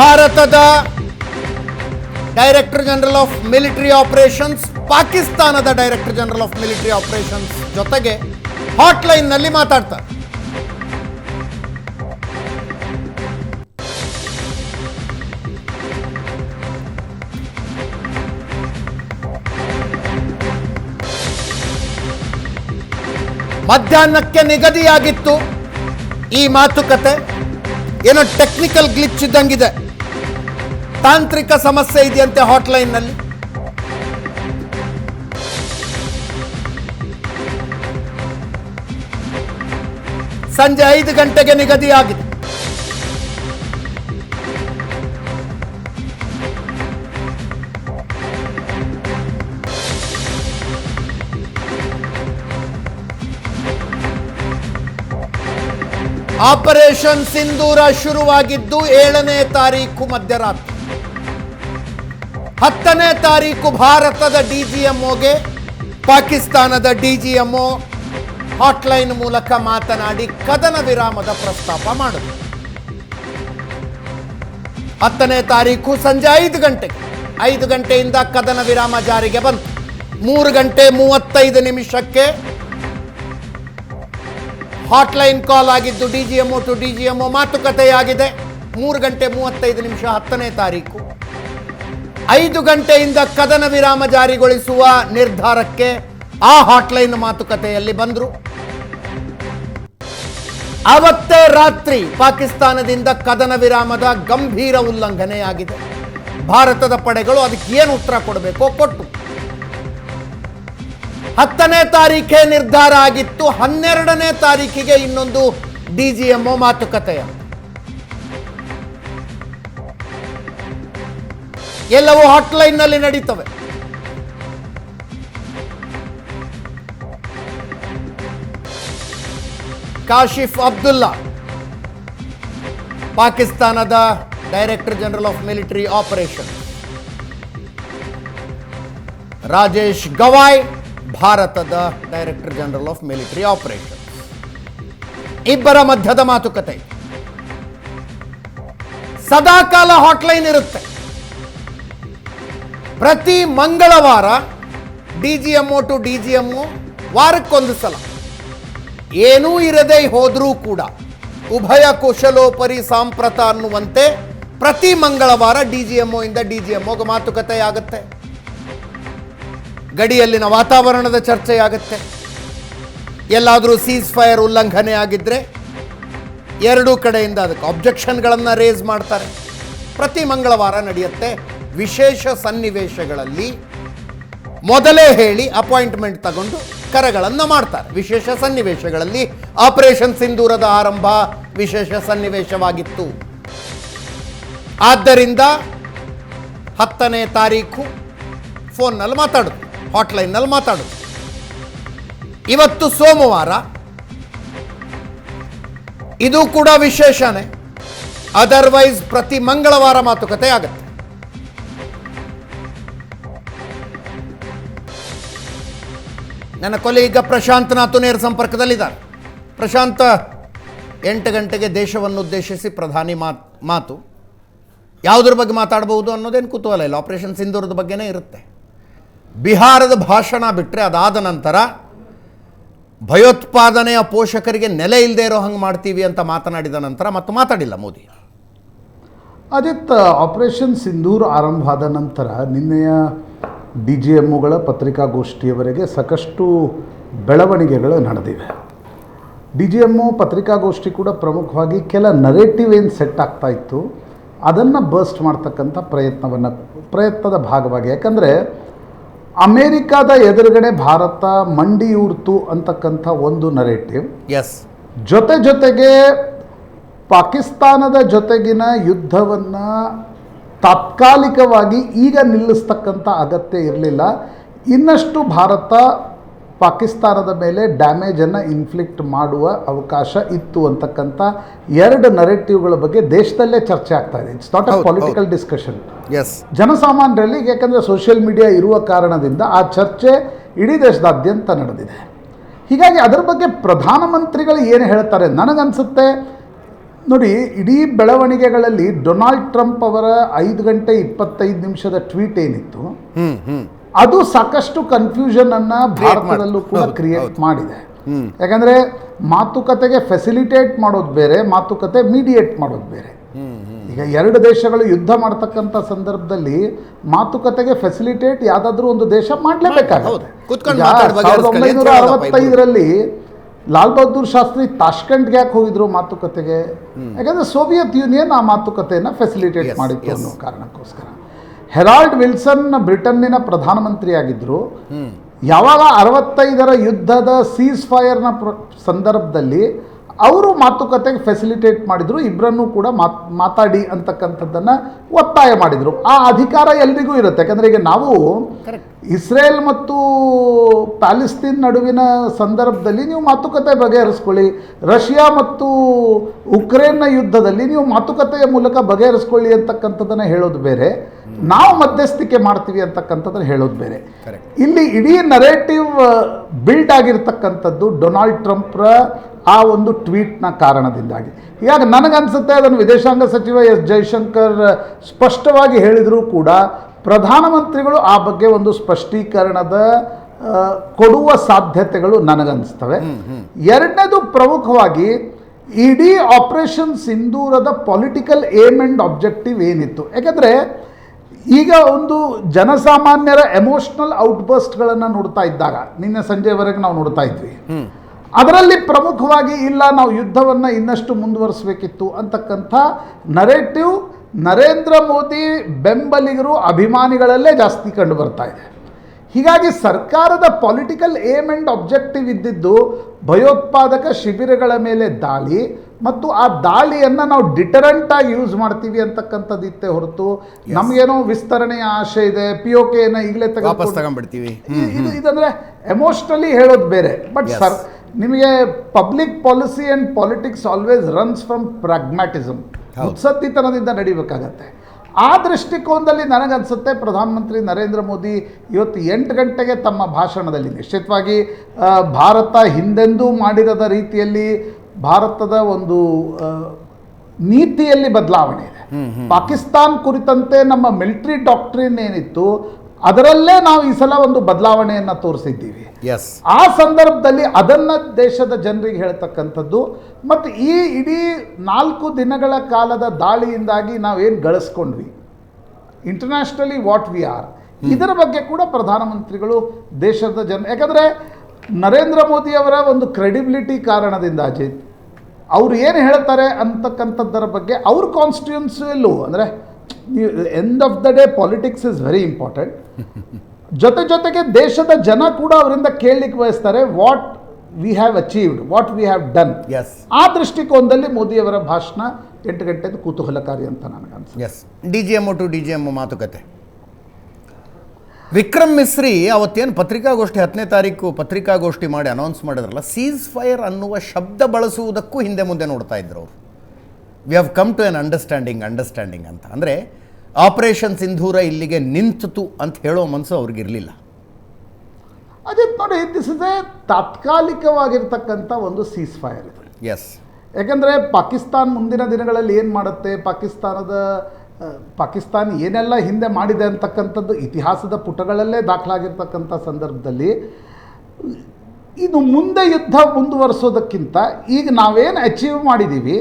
ಭಾರತದ director general of military operations, ಪಾಕಿಸ್ತಾನದ director general of military operations ಜೊತೆಗೆ ಹಾಟ್ಲೈನ್ನಲ್ಲಿ ಮಾತಾಡ್ತಾರೆ. ಮಧ್ಯಾಹ್ನಕ್ಕೆ ನಿಗದಿಯಾಗಿತ್ತು ಈ ಮಾತುಕತೆ. ಏನೋ ಟೆಕ್ನಿಕಲ್ ಗ್ಲಿಚ್ ಇದ್ದಂಗಿದೆ. ತಾಂತ್ರಿಕ ಸಮಸ್ಯೆ ಇದೆಯಂತೆ ಹಾಟ್ಲೈನ್ನಲ್ಲಿ ಸಂಜೆ ಐದು ಗಂಟೆಗೆ ನಿಗದಿಯಾಗಿದೆ. ಆಪರೇಷನ್ ಸಿಂಧೂರ ಶುರುವಾಗಿದ್ದು ಏಳನೇ ತಾರೀಕು ಮಧ್ಯರಾತ್ರಿ. ಹತ್ತನೇ ತಾರೀಕು ಭಾರತದ ಡಿ ಜಿ ಎಂಒಗೆ ಪಾಕಿಸ್ತಾನದ ಡಿ ಜಿ ಎಂಒ ಹಾಟ್ಲೈನ್ ಮೂಲಕ ಮಾತನಾಡಿ ಕದನ ವಿರಾಮದ ಪ್ರಸ್ತಾಪ ಮಾಡಿದರು ಹತ್ತನೇ ತಾರೀಕು ಸಂಜೆ ಐದು ಗಂಟೆಗೆ, ಐದು ಗಂಟೆಯಿಂದ ಕದನ ವಿರಾಮ ಜಾರಿಗೆ ಬಂತು. ಮೂರು ಗಂಟೆ ಮೂವತ್ತೈದು ನಿಮಿಷಕ್ಕೆ ಹಾಟ್ಲೈನ್ ಕಾಲ್ ಆಗಿದ್ದು D G MO to D G MO ಮಾತುಕತೆಯಾಗಿದೆ. ಮೂರು ಗಂಟೆ ಮೂವತ್ತೈದು ನಿಮಿಷ ಹತ್ತನೇ ತಾರೀಕು. ಐದು ಗಂಟೆಯಿಂದ ಕದನ ವಿರಾಮ ಜಾರಿಗೊಳಿಸುವ ನಿರ್ಧಾರಕ್ಕೆ ಆ ಹಾಟ್ಲೈನ್ ಮಾತುಕತೆಯಲ್ಲಿ ಬಂದರು. ಅವತ್ತೇ ರಾತ್ರಿ ಪಾಕಿಸ್ತಾನದಿಂದ ಕದನ ವಿರಾಮದ ಗಂಭೀರ ಉಲ್ಲಂಘನೆಯಾಗಿದೆ. ಭಾರತದ ಪಡೆಗಳು ಅದಕ್ಕೆ ಏನು ಉತ್ತರ ಕೊಡಬೇಕೋ ಕೊಟ್ಟು. ಹತ್ತನೇ ತಾರೀಖೇ ನಿರ್ಧಾರ ಆಗಿತ್ತು, ಹನ್ನೆರಡನೇ ತಾರೀಖಿಗೆ ಇನ್ನೊಂದು ಡಿಜಿಎಂಒ ಮಾತುಕತೆಯ. ಎಲ್ಲವೂ ಹಾಟ್ಲೈನ್ನಲ್ಲಿ ನಡೀತವೆ. ಕಾಶಿಫ್ ಅಬ್ದುಲ್ಲಾ, ಪಾಕಿಸ್ತಾನದ director general of military operation Rajesh Gavai, ಭಾರತದ director general of military operation ಇಬ್ಬರ ಮಧ್ಯದ ಮಾತುಕತೆ. ಸದಾಕಾಲ ಹಾಟ್ಲೈನ್ ಇರುತ್ತೆ. ಪ್ರತಿ ಮಂಗಳವಾರ D G M to D G M ವಾರಕ್ಕೊಂದು ಸಲ. ಏನೂ ಇರದೇ ಹೋದರೂ ಕೂಡ ಉಭಯ ಕುಶಲೋಪರಿ ಸಾಂಪ್ರತ ಅನ್ನುವಂತೆ ಪ್ರತಿ ಮಂಗಳವಾರ ಡಿ ಜಿ ಎಂ ಇಂದ ಡಿ ಜಿ ಎಮ್ಗೆ ಮಾತುಕತೆ ಆಗುತ್ತೆ ಗಡಿಯಲ್ಲಿನ ವಾತಾವರಣದ ಚರ್ಚೆಯಾಗುತ್ತೆ. ಎಲ್ಲಾದರೂ ಸೀಸ್ ಫೈರ್ ಉಲ್ಲಂಘನೆ ಆಗಿದ್ದರೆ ಎರಡೂ ಕಡೆಯಿಂದ ಅದಕ್ಕೆ ಅಬ್ಜೆಕ್ಷನ್ಗಳನ್ನು ರೇಸ್ ಮಾಡ್ತಾರೆ. ಪ್ರತಿ ಮಂಗಳವಾರ ನಡೆಯುತ್ತೆ. ವಿಶೇಷ ಸನ್ನಿವೇಶಗಳಲ್ಲಿ ಮೊದಲೇ ಹೇಳಿ ಅಪಾಯಿಂಟ್ಮೆಂಟ್ ತಗೊಂಡು ಕರೆಗಳನ್ನು ಮಾಡ್ತಾರೆ. ವಿಶೇಷ ಸನ್ನಿವೇಶಗಳಲ್ಲಿ ಆಪರೇಷನ್ ಸಿಂಧೂರದ ಆರಂಭ ವಿಶೇಷ ಸನ್ನಿವೇಶವಾಗಿತ್ತು. ಆದ್ದರಿಂದ ಹತ್ತನೇ ತಾರೀಕು ಫೋನ್ನಲ್ಲಿ ಮಾತಾಡೋದು, ಹಾಟ್ಲೈನ್ನಲ್ಲಿ ಮಾತಾಡೋದು. ಇವತ್ತು ಸೋಮವಾರ, ಇದು ಕೂಡ ವಿಶೇಷನೇ. ಅದರ್ವೈಸ್ ಪ್ರತಿ ಮಂಗಳವಾರ ಮಾತುಕತೆ ಆಗುತ್ತೆ. ನನ್ನ ಕೊಲೆ ಪ್ರಶಾಂತ್ ನಾತು ನೇರ ಸಂಪರ್ಕದಲ್ಲಿದ್ದಾರೆ. ಪ್ರಶಾಂತ್, ಎಂಟು ಗಂಟೆಗೆ ದೇಶವನ್ನು ಉದ್ದೇಶಿಸಿ ಪ್ರಧಾನಿ ಮಾತ್, ಮಾತು. ಯಾವುದ್ರ ಬಗ್ಗೆ ಮಾತಾಡಬಹುದು ಅನ್ನೋದೇನು ಕುತೂಹಲ ಇಲ್ಲ. ಆಪರೇಷನ್ ಸಿಂಧೂರದ ಬಗ್ಗೆನೇ ಇರುತ್ತೆ. ಬಿಹಾರದ ಭಾಷಣ ಬಿಟ್ಟರೆ ಅದಾದ ನಂತರ ಭಯೋತ್ಪಾದನೆಯ ಪೋಷಕರಿಗೆ ನೆಲೆ ಇಲ್ಲದೆ ಇರೋ ಹಂಗೆ ಮಾಡ್ತೀವಿ ಅಂತ ಮಾತನಾಡಿದ ನಂತರ ಮತ್ತು ಮಾತಾಡಿಲ್ಲ ಮೋದಿ. ಅದಿತ್ ಆಪರೇಷನ್ ಸಿಂಧೂರ್ ಆರಂಭ ಆದ ನಂತರ ನಿನ್ನೆಯ ಡಿ ಜಿ ಎಮ್ಮುಗಳ ಪತ್ರಿಕಾಗೋಷ್ಠಿಯವರೆಗೆ ಸಾಕಷ್ಟು ಬೆಳವಣಿಗೆಗಳು ನಡೆದಿವೆ. ಡಿ ಜಿ ಎಮ್ಮು ಪತ್ರಿಕಾಗೋಷ್ಠಿ ಕೂಡ ಪ್ರಮುಖವಾಗಿ ಕೆಲ ನರೇಟಿವ್ ಏನು ಸೆಟ್ ಆಗ್ತಾ ಇತ್ತು ಅದನ್ನು ಬರ್ಸ್ಟ್ ಮಾಡ್ತಕ್ಕಂಥ ಪ್ರಯತ್ನವನ್ನು ಪ್ರಯತ್ನದ ಭಾಗವಾಗಿ. ಯಾಕಂದರೆ ಅಮೇರಿಕಾದ ಎದುರುಗಡೆ ಭಾರತ ಮಂಡಿಯೂರ್ತು ಅಂತಕ್ಕಂಥ ಒಂದು ನರೇಟಿವ್ ಎಸ್ ಜೊತೆ ಜೊತೆಗೆ ಪಾಕಿಸ್ತಾನದ ಜೊತೆಗಿನ ಯುದ್ಧವನ್ನು ತಾತ್ಕಾಲಿಕವಾಗಿ ಈಗ ನಿಲ್ಲಿಸ್ತಕ್ಕಂಥ ಅಗತ್ಯ ಇರಲಿಲ್ಲ. ಇನ್ನಷ್ಟು ಭಾರತ ಪಾಕಿಸ್ತಾನದ ಮೇಲೆ ಡ್ಯಾಮೇಜನ್ನು ಇನ್ಫ್ಲಿಕ್ಟ್ ಮಾಡುವ ಅವಕಾಶ ಇತ್ತು ಅಂತಕ್ಕಂಥ ಎರಡು ನರೇಟಿವ್ಗಳ ಬಗ್ಗೆ ದೇಶದಲ್ಲೇ ಚರ್ಚೆ ಆಗ್ತಾ ಇದೆ. It's not a political discussion as ಜನಸಾಮಾನ್ಯರಲ್ಲಿ ಯಾಕಂದರೆ ಸೋಷಿಯಲ್ ಮೀಡಿಯಾ ಇರುವ ಕಾರಣದಿಂದ ಆ ಚರ್ಚೆ ಇಡೀ ದೇಶದಾದ್ಯಂತ ನಡೆದಿದೆ. ಹೀಗಾಗಿ ಅದರ ಬಗ್ಗೆ ಪ್ರಧಾನಮಂತ್ರಿಗಳು ಏನು ಹೇಳ್ತಾರೆ ನನಗನ್ಸುತ್ತೆ? ನೋಡಿ ಇಡೀ ಬೆಳವಣಿಗೆಗಳಲ್ಲಿ ಡೊನಾಲ್ಡ್ ಟ್ರಂಪ್ ಅವರ ಐದು ಗಂಟೆ ಇಪ್ಪತ್ತೈದು ನಿಮಿಷದ ಟ್ವೀಟ್ ಏನಿತ್ತು ಅದು ಸಾಕಷ್ಟು ಕನ್ಫ್ಯೂಷನ್ ಅನ್ನ ಭಾರತದಲ್ಲೂ ಕೂಡ ಕ್ರಿಯೇಟ್. ಮಾಡಿದೆ. ಯಾಕಂದ್ರೆ ಮಾತುಕತೆಗೆ ಫೆಸಿಲಿಟೇಟ್ ಮಾಡೋದು ಬೇರೆ ಮಾತುಕತೆ ಮೀಡಿಯೇಟ್ ಮಾಡೋದು ಬೇರೆ. ಈಗ ಎರಡು ದೇಶಗಳು ಯುದ್ಧ ಮಾಡ್ತಕ್ಕಂಥ ಸಂದರ್ಭದಲ್ಲಿ ಮಾತುಕತೆಗೆ ಫೆಸಿಲಿಟೇಟ್ ಯಾವ್ದಾದ್ರೂ ಒಂದು ದೇಶ. ಮಾಡಲೇಬೇಕಾಗುತ್ತೆ. ಅಂತ ಒಂಬೈನೂರ ಅರವತ್ತೈದರಲ್ಲಿ ಲಾಲ್ ಬಹದ್ದೂರ್ ಶಾಸ್ತ್ರಿ ತಾಷ್ಕೆಂಟ್ಗೆ ಯಾಕೆ ಹೋಗಿದ್ರು ಮಾತುಕತೆಗೆ? ಯಾಕಂದ್ರೆ ಸೋವಿಯತ್ ಯೂನಿಯನ್ ಆ ಮಾತುಕತೆಯನ್ನು ಫೆಸಿಲಿಟೇಟ್ ಮಾಡಿತ್ತು ಅನ್ನೋ ಕಾರಣಕ್ಕೋಸ್ಕರ. ಹೆರಾಲ್ಡ್ ವಿಲ್ಸನ್ ಬ್ರಿಟನ್ನಿನ ಪ್ರಧಾನಮಂತ್ರಿಯಾಗಿದ್ದರು ಯಾವಾಗ ಅರವತ್ತೈದರ ಯುದ್ಧದ ಸೀಸ್ ಫೈರ್ನ ಸಂದರ್ಭದಲ್ಲಿ ಅವರು ಮಾತುಕತೆಗೆ ಫೆಸಿಲಿಟೇಟ್ ಮಾಡಿದರು ಇಬ್ಬರನ್ನೂ ಕೂಡ ಮಾತ್ ಮಾತಾಡಿ ಅಂತಕ್ಕಂಥದ್ದನ್ನು ಒತ್ತಾಯ ಮಾಡಿದರು. ಆ ಅಧಿಕಾರ ಎಲ್ರಿಗೂ ಇರುತ್ತೆ. ಯಾಕಂದರೆ ಈಗ ನಾವು. ಇಸ್ರೇಲ್ ಮತ್ತು ಪ್ಯಾಲಿಸ್ತೀನ್ ನಡುವಿನ ಸಂದರ್ಭದಲ್ಲಿ ನೀವು ಮಾತುಕತೆ ಬಗೆಹರಿಸ್ಕೊಳ್ಳಿ. ರಷ್ಯಾ ಮತ್ತು ಉಕ್ರೇನ್ನ ಯುದ್ಧದಲ್ಲಿ ನೀವು ಮಾತುಕತೆಯ ಮೂಲಕ ಬಗೆಹರಿಸ್ಕೊಳ್ಳಿ ಅಂತಕ್ಕಂಥದ್ದನ್ನು ಹೇಳೋದು ಬೇರೆ. ನಾವು ಮಧ್ಯಸ್ಥಿಕೆ ಮಾಡ್ತೀವಿ ಅಂತಕ್ಕಂಥದ್ದನ್ನು ಹೇಳೋದು ಬೇರೆ. ಇಲ್ಲಿ ಇಡೀ ನರೇಟಿವ್ ಬಿಲ್ಡ್ ಆಗಿರ್ತಕ್ಕಂಥದ್ದು ಡೊನಾಲ್ಡ್ ಟ್ರಂಪ್ರ ಆ ಒಂದು ಟ್ವೀಟ್ನ ಕಾರಣದಿಂದಾಗಿ. ಈಗ ನನಗನ್ಸುತ್ತೆ ಅದನ್ನು ವಿದೇಶಾಂಗ ಸಚಿವ ಎಸ್ ಜೈಶಂಕರ್ ಸ್ಪಷ್ಟವಾಗಿ ಹೇಳಿದರೂ ಕೂಡ ಪ್ರಧಾನಮಂತ್ರಿಗಳು ಆ ಬಗ್ಗೆ ಒಂದು ಸ್ಪಷ್ಟೀಕರಣದ ಕೊಡುವ ಸಾಧ್ಯತೆಗಳು ನನಗನ್ನಿಸ್ತವೆ ಎರಡನೇದು ಪ್ರಮುಖವಾಗಿ ಇಡೀ ಆಪರೇಷನ್ ಸಿಂಧೂರದ ಪೊಲಿಟಿಕಲ್ ಏಮ್ ಆ್ಯಂಡ್ ಆಬ್ಜೆಕ್ಟಿವ್ ಏನಿತ್ತು? ಯಾಕಂದರೆ ಈಗ ಒಂದು ಜನಸಾಮಾನ್ಯರ ಎಮೋಷ್ನಲ್ ಔಟ್ಬರ್ಸ್ಟ್ಗಳನ್ನು ನೋಡ್ತಾ ಇದ್ದಾಗ ನಿನ್ನೆ ಸಂಜೆವರೆಗೆ ನಾವು ನೋಡ್ತಾ ಇದ್ವಿ. ಅದರಲ್ಲಿ ಪ್ರಮುಖವಾಗಿ ಇಲ್ಲ ನಾವು ಯುದ್ಧವನ್ನು ಇನ್ನಷ್ಟು ಮುಂದುವರಿಸಬೇಕಿತ್ತು ಅಂತಕ್ಕಂಥ ನರೇಟಿವ್ ನರೇಂದ್ರ ಮೋದಿ ಬೆಂಬಲಿಗರು ಅಭಿಮಾನಿಗಳಲ್ಲೇ ಜಾಸ್ತಿ ಕಂಡು ಬರ್ತಾ ಇದೆ. ಹೀಗಾಗಿ ಸರ್ಕಾರದ ಪೊಲಿಟಿಕಲ್ ಏಮ್ ಆ್ಯಂಡ್ ಆಬ್ಜೆಕ್ಟಿವ್ ಇದ್ದಿದ್ದು ಭಯೋತ್ಪಾದಕ ಶಿಬಿರಗಳ ಮೇಲೆ ದಾಳಿ ಮತ್ತು ಆ ದಾಳಿಯನ್ನು ನಾವು ಡಿಟರೆಂಟಾಗಿ ಯೂಸ್ ಮಾಡ್ತೀವಿ ಅಂತಕ್ಕಂಥದ್ದು ಇತ್ತೆ ಹೊರತು ನಮಗೇನೋ ವಿಸ್ತರಣೆಯ ಆಶೆ ಇದೆ ಪಿ ಒ ಕೆನ ಈಗಲೇ ತಗೊಂಡ್ಬಿಡ್ತೀವಿ. ಇದು ಇದಂದ್ರೆ ಎಮೋಷ್ನಲಿ ಹೇಳೋದು ಬೇರೆ. ಬಟ್ ಸರ್ ನಿಮಗೆ public policy and politics always runs from pragmatism ಸತ್ತಿತನದಿಂದ ಮುತ್ಸದ್ದಿತನದಿಂದ ನಡಿಬೇಕಾಗತ್ತೆ. ಆ ದೃಷ್ಟಿಕೋನದಲ್ಲಿ ನನಗನ್ಸುತ್ತೆ ಪ್ರಧಾನಮಂತ್ರಿ ನರೇಂದ್ರ ಮೋದಿ ಇವತ್ತು ಎಂಟು ಗಂಟೆಗೆ ತಮ್ಮ ಭಾಷಣದಲ್ಲಿ ನಿಶ್ಚಿತವಾಗಿ ಭಾರತ ಹಿಂದೆಂದೂ ಮಾಡಿರದ ರೀತಿಯಲ್ಲಿ ಭಾರತದ ಒಂದು ನೀತಿಯಲ್ಲಿ ಬದಲಾವಣೆ ಇದೆ. ಪಾಕಿಸ್ತಾನ್ ಕುರಿತಂತೆ ನಮ್ಮ ಮಿಲಿಟರಿ ಡಾಕ್ಟ್ರಿನ್ ಏನಿತ್ತು ಅದರಲ್ಲೇ ನಾವು ಈ ಸಲ ಒಂದು ಬದಲಾವಣೆಯನ್ನು ತೋರಿಸಿದ್ದೀವಿ. ಎಸ್ ಆ ಸಂದರ್ಭದಲ್ಲಿ ಅದನ್ನು ದೇಶದ ಜನರಿಗೆ ಹೇಳ್ತಕ್ಕಂಥದ್ದು ಮತ್ತು ಈ ಇಡೀ ನಾಲ್ಕು ದಿನಗಳ ಕಾಲದ ದಾಳಿಯಿಂದಾಗಿ ನಾವೇನು ಗಳಿಸ್ಕೊಂಡ್ವಿ? ಇಂಟರ್ನ್ಯಾಷನಲಿ ವಾಟ್ ವಿ ಆರ್ ಇದರ ಬಗ್ಗೆ ಕೂಡ ಪ್ರಧಾನಮಂತ್ರಿಗಳು ದೇಶದ ಜನ ಯಾಕಂದರೆ ನರೇಂದ್ರ ಮೋದಿಯವರ ಒಂದು ಕ್ರೆಡಿಬಿಲಿಟಿ ಕಾರಣದಿಂದ ಅಜಿತ್ ಅವ್ರು ಏನು ಹೇಳ್ತಾರೆ ಅಂತಕ್ಕಂಥದ್ದರ ಬಗ್ಗೆ ಅವ್ರ ಕಾನ್ಸ್ಟಿಟ್ಯೂನ್ಸಿಯಲ್ಲೂ ಅಂದರೆ end of the day politics is very important ಜೊತೆ ಜೊತೆಗೆ ದೇಶದ ಜನ ಕೂಡ ಅವರಿಂದ ಕೇಳಲಿಕ್ಕೆ ಬಯಸ್ತಾರೆ what we have achieved what we have done as ಆ ದೃಷ್ಟಿಕೋನದಲ್ಲಿ ಮೋದಿಯವರ ಭಾಷಣ ಎಂಟು ಗಂಟೆದು ಕುತೂಹಲಕಾರಿ ಅಂತ ನನಗನ್ಸುತ್ತೆ as D G M to D G M ಮಾತುಕತೆ. ವಿಕ್ರಮ್ ಮಿಸ್ರಿ ಅವತ್ತೇನು ಪತ್ರಿಕಾಗೋಷ್ಠಿ ಹತ್ತನೇ ತಾರೀಕು ಪತ್ರಿಕಾಗೋಷ್ಠಿ ಮಾಡಿ ಅನೌನ್ಸ್ ಮಾಡಿದ್ರಲ್ಲ ಸೀಸ್ ಫೈರ್ ಅನ್ನುವ ಶಬ್ದ ಬಳಸುವುದಕ್ಕೂ ಹಿಂದೆ ಮುಂದೆ ನೋಡ್ತಾ ಇದ್ರು ಅವರು. We have come to an understanding understanding ಅಂತ. ಅಂದರೆ ಆಪರೇಷನ್ ಸಿಂಧೂರ ಇಲ್ಲಿಗೆ ನಿಂತಿತು ಅಂತ ಹೇಳೋ ಮನಸ್ಸು ಅವ್ರಿಗಿರಲಿಲ್ಲ. ಅದೇ ನೋಡಿ ದಿಸ್ ಇಸ್ ಎ ತಾತ್ಕಾಲಿಕವಾಗಿರ್ತಕ್ಕಂಥ ಒಂದು ಸೀಸ್ ಫೈರ್ ಇದು. ಎಸ್ ಯಾಕಂದರೆ ಪಾಕಿಸ್ತಾನ್ ಮುಂದಿನ ದಿನಗಳಲ್ಲಿ ಏನು ಮಾಡುತ್ತೆ? ಪಾಕಿಸ್ತಾನದ ಪಾಕಿಸ್ತಾನ ಏನೆಲ್ಲ ಹಿಂದೆ ಮಾಡಿದೆ ಅಂತಕ್ಕಂಥದ್ದು ಇತಿಹಾಸದ ಪುಟಗಳಲ್ಲೇ ದಾಖಲಾಗಿರ್ತಕ್ಕಂಥ ಸಂದರ್ಭದಲ್ಲಿ ಇದು ಮುಂದೆ ಯುದ್ಧ ಮುಂದುವರಿಸೋದಕ್ಕಿಂತ ಈಗ ನಾವೇನು ಅಚೀವ್ ಮಾಡಿದ್ದೀವಿ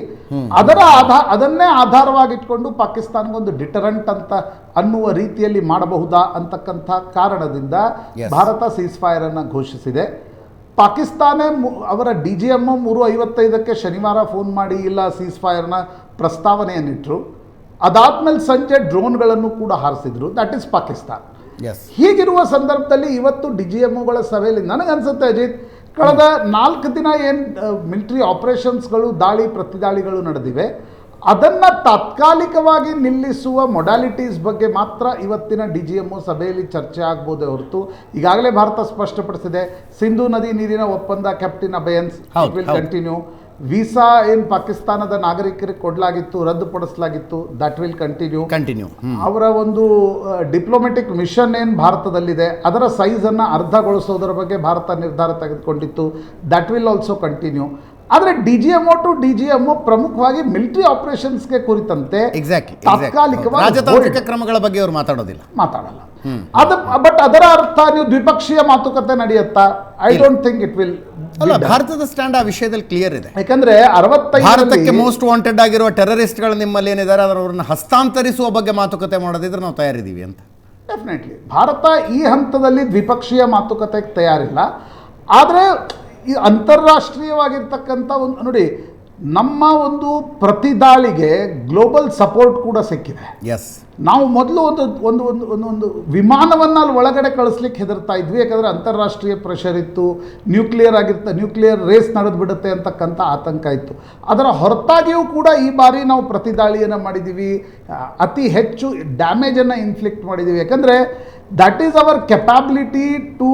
ಅದರ ಆಧಾರ ಅದನ್ನೇ ಆಧಾರವಾಗಿಟ್ಕೊಂಡು ಪಾಕಿಸ್ತಾನಗೊಂದು ಡಿಟರೆಂಟ್ ಅಂತ ಅನ್ನುವ ರೀತಿಯಲ್ಲಿ ಮಾಡಬಹುದಾ ಅಂತಕ್ಕಂಥ ಕಾರಣದಿಂದ ಭಾರತ ಸೀಸ್ ಫೈರ್ ಅನ್ನು ಘೋಷಿಸಿದೆ. ಪಾಕಿಸ್ತಾನ ಅವರ ಡಿ ಜಿ ಎಂ ಮೂರು ಐವತ್ತೈದಕ್ಕೆ ಶನಿವಾರ ಫೋನ್ ಮಾಡಿ ಇಲ್ಲ ಸೀಸ್ ಫೈರ್ನ ಪ್ರಸ್ತಾವನೆಯನ್ನಿಟ್ಟರು ಅದಾದ್ಮೇಲೆ ಸಂಜೆ ಡ್ರೋನ್ಗಳನ್ನು ಕೂಡ ಹಾರಿಸಿದ್ರು. ದಟ್ ಈಸ್ ಪಾಕಿಸ್ತಾನ್ ಹೀಗಿರುವ ಸಂದರ್ಭದಲ್ಲಿ ಇವತ್ತು ಡಿ ಜಿ ಎಮ್ಗಳ ಸಭೆಯಲ್ಲಿ ನನಗನ್ಸುತ್ತೆ ಅಜಿತ್ ಕಳೆದ ನಾಲ್ಕು ದಿನ ಏನು ಮಿಲಿಟರಿ ಆಪರೇಷನ್ಸ್ಗಳು ದಾಳಿ ಪ್ರತಿದಾಳಿಗಳು ನಡೆದಿವೆ ಅದನ್ನು ತಾತ್ಕಾಲಿಕವಾಗಿ ನಿಲ್ಲಿಸುವ ಮೊಡಾಲಿಟೀಸ್ ಬಗ್ಗೆ ಮಾತ್ರ ಇವತ್ತಿನ ಡಿ ಜಿ ಎಂ ಸಭೆಯಲ್ಲಿ ಚರ್ಚೆ ಆಗ್ಬೋದೇ ಹೊರತು ಈಗಾಗಲೇ ಭಾರತ ಸ್ಪಷ್ಟಪಡಿಸಿದೆ ಸಿಂಧು ನದಿ ನೀರಿನ ಒಪ್ಪಂದ kept in abeyance will continue visa ಏನು ಪಾಕಿಸ್ತಾನದ ನಾಗರಿಕರಿಗೆ ಕೊಡಲಾಗಿತ್ತು ರದ್ದುಪಡಿಸಲಾಗಿತ್ತು ದಟ್ ವಿಲ್ ಕಂಟಿನ್ಯೂ ಕಂಟಿನ್ಯೂ ಅವರ ಒಂದು ಡಿಪ್ಲೊಮೆಟಿಕ್ ಮಿಷನ್ ಏನು ಭಾರತದಲ್ಲಿದೆ ಅದರ ಸೈಜನ್ನು ಅರ್ಧಗೊಳಿಸೋದರ ಬಗ್ಗೆ ಭಾರತ ನಿರ್ಧಾರ ತೆಗೆದುಕೊಂಡಿತ್ತು ದಟ್ ವಿಲ್ ಆಲ್ಸೋ ಕಂಟಿನ್ಯೂ ಆದರೆ D G M to D G M ಪ್ರಮುಖವಾಗಿ ಮಿಲಿಟರಿ ಆಪರೇಷನ್ಸ್ಗೆ ಕುರಿತಂತೆ ಎಕ್ಸಾಕ್ಟ್ಲಿ ತಾತ್ಕಾಲಿಕವಾಗಿ ರಾಜತಾಂತ್ರಿಕ ಕ್ರಮಗಳ ಬಗ್ಗೆ ಅವರು ಮಾತಾಡೋದಿಲ್ಲ. ಮಾತಾಡಲ್ಲ. ಅದ ಬಟ್ ಅದರ ಅರ್ಥ ನೀವು ದ್ವಿಪಕ್ಷೀಯ ಮಾತುಕತೆ ನಡೆಯುತ್ತಾ? I. Don't think it will ಅಲ್ಲ ಭಾರತದ ಸ್ಟ್ಯಾಂಡ್ ಆ ವಿಷಯದಲ್ಲಿ ಕ್ಲಿಯರ್ ಇದೆ. ಯಾಕಂದ್ರೆ ಅರವತ್ತೈದು ಭಾರತಕ್ಕೆ ಮೋಸ್ಟ್ ವಾಂಟೆಡ್ ಆಗಿರುವ ಟೆರರಿಸ್ಟ್ಗಳು ನಿಮ್ಮಲ್ಲಿ ಏನಿದ್ದಾರೆ ಅವರನ್ನು ಹಸ್ತಾಂತರಿಸುವ ಬಗ್ಗೆ ಮಾತುಕತೆ ಮಾಡೋದಿದ್ರೆ ನಾವು ತಯಾರಿದ್ದೀವಿ ಅಂತ. ಡೆಫಿನೆಟ್ಲಿ ಭಾರತ ಈ ಹಂತದಲ್ಲಿ ದ್ವಿಪಕ್ಷೀಯ ಮಾತುಕತೆಗೆ ತಯಾರಿಲ್ಲ. ಆದರೆ ಈ ಅಂತಾರಾಷ್ಟ್ರೀಯವಾಗಿರ್ತಕ್ಕಂಥ ಒಂದು ನೋಡಿ ನಮ್ಮ ಒಂದು ಪ್ರತಿದಾಳಿಗೆ ಗ್ಲೋಬಲ್ ಸಪೋರ್ಟ್ ಕೂಡ ಸಿಕ್ಕಿದೆ. ಎಸ್ ನಾವು ಮೊದಲು ಒಂದು ಒಂದು ಒಂದು ಒಂದು ಒಂದು ವಿಮಾನವನ್ನು ಅಲ್ಲಿ ಒಳಗಡೆ ಕಳಿಸ್ಲಿಕ್ಕೆ ಹೆದರ್ತಾ ಇದ್ವಿ. ಯಾಕಂದರೆ ಅಂತಾರಾಷ್ಟ್ರೀಯ ಪ್ರೆಷರ್ ಇತ್ತು ನ್ಯೂಕ್ಲಿಯರ್ ಆಗಿರ್ತ ನ್ಯೂಕ್ಲಿಯರ್ ರೇಸ್ ನಡೆದು ಬಿಡುತ್ತೆ ಅಂತಕ್ಕಂಥ ಆತಂಕ ಇತ್ತು. ಅದರ ಹೊರತಾಗಿಯೂ ಕೂಡ ಈ ಬಾರಿ ನಾವು ಪ್ರತಿದಾಳಿಯನ್ನು ಮಾಡಿದ್ದೀವಿ ಅತಿ ಹೆಚ್ಚು ಡ್ಯಾಮೇಜನ್ನು ಇನ್ಫ್ಲಿಕ್ಟ್ ಮಾಡಿದ್ದೀವಿ ಯಾಕಂದರೆ that is our capability to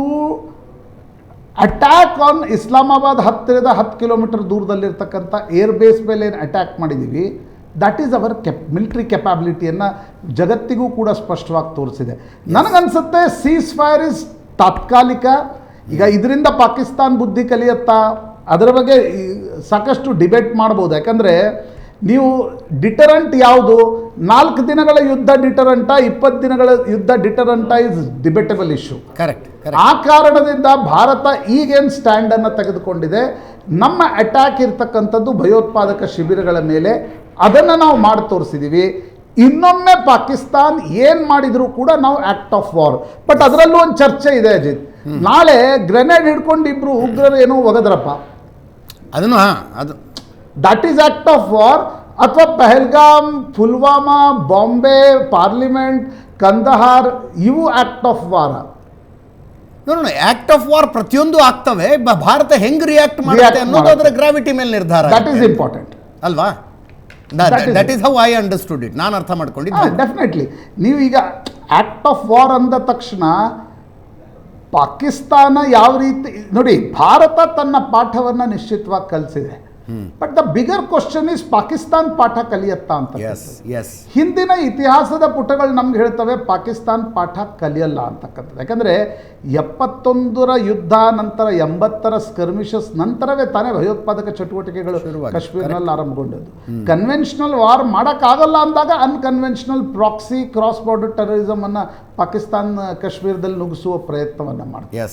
attack on Islamabad ಹತ್ತಿರದ ಹತ್ತು ಕಿಲೋಮೀಟರ್ ದೂರದಲ್ಲಿರ್ತಕ್ಕಂಥ ಏರ್ ಬೇಸ್ ಮೇಲೆ ಏನು ಅಟ್ಯಾಕ್ ಮಾಡಿದ್ದೀವಿ that is our cap military ಕೆಪಾಬಿಲಿಟಿಯನ್ನು ಜಗತ್ತಿಗೂ ಕೂಡ ಸ್ಪಷ್ಟವಾಗಿ ತೋರಿಸಿದೆ. ನನಗನ್ಸುತ್ತೆ ಸೀಸ್ ಫೈರ್ ಇಸ್ ತಾತ್ಕಾಲಿಕ. ಈಗ ಇದರಿಂದ ಪಾಕಿಸ್ತಾನ್ ಬುದ್ಧಿ ಕಲಿಯತ್ತಾ ಅದರ ಬಗ್ಗೆ ಸಾಕಷ್ಟು ಡಿಬೇಟ್ ಮಾಡ್ಬೋದು. ಯಾಕಂದರೆ ನೀವು ಡಿಟರೆಂಟ್ ಯಾವುದು? ನಾಲ್ಕು ದಿನಗಳ ಯುದ್ಧ ಡಿಟರೆಂಟ ಇಪ್ಪತ್ತು ದಿನಗಳ ಯುದ್ಧ deterrent is debatable issue correct ಆ ಕಾರಣದಿಂದ ಭಾರತ ಈಗೇನು ಸ್ಟ್ಯಾಂಡನ್ನು ತೆಗೆದುಕೊಂಡಿದೆ? ನಮ್ಮ ಅಟ್ಯಾಕ್ ಇರ್ತಕ್ಕಂಥದ್ದು ಭಯೋತ್ಪಾದಕ ಶಿಬಿರಗಳ ಮೇಲೆ. ಅದನ್ನು ನಾವು ಮಾಡಿ ತೋರಿಸಿದ್ದೀವಿ ಇನ್ನೊಮ್ಮೆ ಪಾಕಿಸ್ತಾನ್ ಏನು ಮಾಡಿದರೂ ಕೂಡ ನಾವು ಆ್ಯಕ್ಟ್ ಆಫ್ ವಾರ್ ಬಟ್ ಅದರಲ್ಲೂ ಒಂದು ಚರ್ಚೆ ಇದೆ ಅಜಿತ್. ನಾಳೆ ಗ್ರೆನೇಡ್ ಹಿಡ್ಕೊಂಡು ಇಬ್ರು ಉಗ್ರರು ಏನೋ ಒಗದ್ರಪ್ಪ. ಅದನ್ನು ಹಾ ಅದು. That is act of war ಅಥವಾ ಪೆಹಲ್ಗಾಮ್ ಪುಲ್ವಾಮಾ ಬಾಂಬೆ ಪಾರ್ಲಿಮೆಂಟ್ ಕಂದಹಾರ್ ಇವು ಆ್ಯಕ್ಟ್ ಆಫ್ ವಾರ್ ನೋಡೋಣ ಆಕ್ಟ್ ಆಫ್ ವಾರ್ ಪ್ರತಿಯೊಂದು ಆಗ್ತವೆ. ಭಾರತ ಹೆಂಗ್ ರಿಯಾಕ್ಟ್ ಮಾಡುತ್ತೆ ಅನ್ನೋದು. ಅದರ ಗ್ರಾವಿಟಿ ಮೇಲೆ ನಿರ್ಧಾರ ದಟ್ ಈಸ್. ಇಂಪಾರ್ಟೆಂಟ್ ಅಲ್ವಾ? That is how I understood it ನಾನು ಅರ್ಥ ಮಾಡ್ಕೊಂಡಿದ್ದೆ ಡೆಫಿನೆಟ್ಲಿ ನೀವು ಈಗ ಆಕ್ಟ್ ಆಫ್ ವಾರ್ ಅಂದ ತಕ್ಷಣ ಪಾಕಿಸ್ತಾನ ಯಾವ ರೀತಿ ನೋಡಿ ಭಾರತ ತನ್ನ ಪಾಠವನ್ನು ನಿಶ್ಚಿತವಾಗಿ ಕಲಿಸಿದೆ. But the bigger question is Pakistan ಪಾಠ ಕಲಿಯತ್ತಾ ಅಂತ ಹಿಂದಿನ ಇತಿಹಾಸದ ಪುಟಗಳು ನಮ್ಗೆ ಹೇಳ್ತವೆ ಪಾಕಿಸ್ತಾನ್ ಪಾಠ ಕಲಿಯಲ್ಲ ಅಂತಕ್ಕಂಥದ್ದು. ಯಾಕಂದ್ರೆ ಎಪ್ಪತ್ತೊಂದರ ಯುದ್ಧ ನಂತರ ಎಂಬತ್ತರ ಸ್ಕರ್ಮಿಷಸ್ ನಂತರವೇ ತಾನೇ ಭಯೋತ್ಪಾದಕ ಚಟುವಟಿಕೆಗಳು ಕಾಶ್ಮೀರ್ನಲ್ಲಿ ಆರಂಭಗೊಂಡದ್ದು. ಕನ್ವೆನ್ಷನಲ್ ವಾರ್ ಮಾಡೋಕ್ಕಾಗಲ್ಲ ಅಂದಾಗ unconventional proxy cross border terrorism ಅನ್ನ ಪಾಕಿಸ್ತಾನ್ ಕಾಶ್ಮೀರದಲ್ಲಿ ನುಗ್ಗಿಸುವ ಪ್ರಯತ್ನವನ್ನು ಮಾಡ್ತಾರೆ.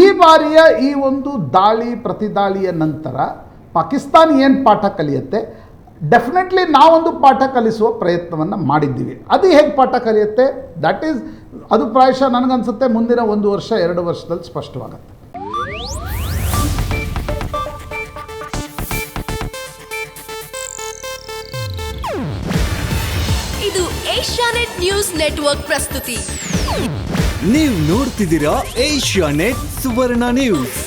ಈ ಬಾರಿಯ ಈ ಒಂದು ದಾಳಿ ಪ್ರತಿದಾಳಿಯ ನಂತರ ಪಾಕಿಸ್ತಾನ್ ಏನು ಪಾಠ ಕಲಿಯುತ್ತೆ? ಡೆಫಿನೆಟ್ಲಿ ನಾವೊಂದು ಪಾಠ ಕಲಿಸುವ ಪ್ರಯತ್ನವನ್ನು ಮಾಡಿದ್ದೀವಿ. ಅದು ಹೇಗೆ ಪಾಠ ಕಲಿಯುತ್ತೆ? ದಟ್ ಈಸ್ ಅದು ಪ್ರಾಯಶಃ ನನಗನ್ಸುತ್ತೆ ಮುಂದಿನ ಒಂದು ವರ್ಷ ಎರಡು ವರ್ಷದಲ್ಲಿ ಸ್ಪಷ್ಟವಾಗುತ್ತೆ. ಇದು ಏಷ್ಯಾನೆಟ್ ನ್ಯೂಸ್ ನೆಟ್ವರ್ಕ್ ಪ್ರಸ್ತುತಿ. ನೀವು ನೋಡ್ತಿದ್ದೀರಾ ಏಷ್ಯಾ ನೆಟ್ ಸುವರ್ಣ ನ್ಯೂಸ್.